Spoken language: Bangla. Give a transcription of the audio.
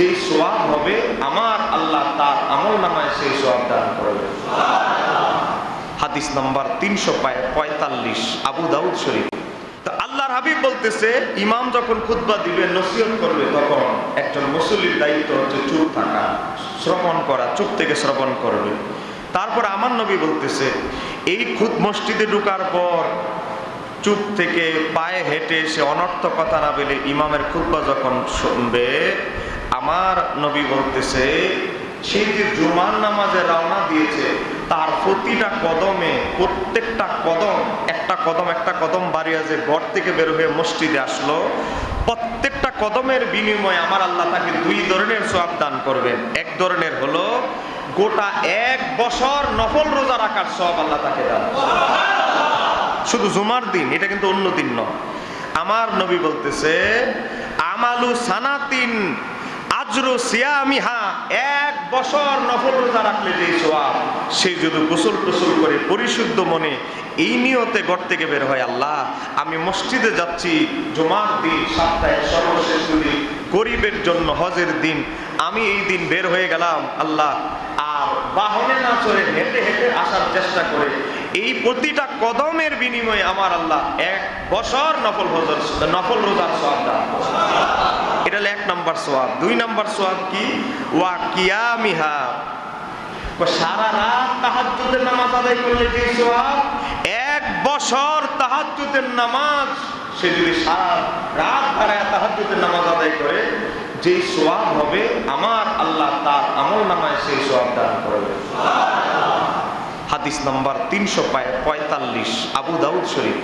যেই সোয়াব হবে, আমার আল্লাহ তার আমল নামায় সেই সোয়াব দান করবে। হাদিস নাম্বার তিনশো পঁয়তাল্লিশ, আবু দাউদ শরীফ। তো আল্লাহর হাবিব বলতেছে, ইমাম যখন দিবে, নসিহত করবে, তখন একজন মুসল্লির দায়িত্ব হচ্ছে চুপ থাকা, শ্রবণ করা, চুপ থেকে শ্রবণ করবে। তারপর আমার নবী বলতেছে, এই খুদ মসজিদে ঢুকার পর চুপ থেকে পায়ে হেঁটে সে অনর্থ কথা না বলে ইমামের খুতবা যখন শুনবে আমার নবী বলতেছে সেই যে জুমার নামাজে রওনা দিয়েছে, তার প্রতিটা কদমে, প্রত্যেকটা কদম, একটা কদম একটা কদম বাড়িয়ে যে ঘর থেকে বের হয়ে মসজিদে আসলো, প্রত্যেকটা কদমের বিনিময়ে আমার আল্লাহ তাকে দুই ধরনের সব দান করবেন। এক ধরনের হলো, গোটা এক বছর নফল রোজা রাখার সব আল্লাহ তাকে দান। শুধু জুমার দিন, এটা কিন্তু অন্য দিন নয়। আমার নবী বলতেছে, আমালু সানাতিন আজরু সিয়ামিহা, এক বছর নফল রোজা রাখলে যে সোয়াব সেই যদি গোসল টোসল করে পরিশুদ্ধ মনে এই নিয়তে ঘর থেকে বের হয়, আল্লাহ, আমি মসজিদে যাচ্ছি, জুমার দিন, সপ্তাহে সর্বশেষ দিন গরিবের জন্য হজের দিন, আমি এই দিন বের হয়ে গেলাম, আল্লাহ, আর বাহনে না চড়ে হেঁটে হেঁটে আসার চেষ্টা করে এই প্রতিটা কদমের বিনিময়ে আমার আল্লাহ এক বছর নফল হজর, নফল রোজার সোয়াব দান এটা হলো এক নম্বর সোয়াব দুই নম্বর সোয়াব কি? ওয়া কিয়ামিহা। সারা রাত তাহাজ্জুদের নামাজ আদায় করলে সোয়াব এক বছর নামাজ সে যদি সারা রাত নামাজ আদায় করে হবে, আমার আল্লাহ তার আমল নামায় সেই সোয়াব দান করবে। হাদিস নম্বর তিনশো পঁয়তাল্লিশ আবু দাউদ শরীফ।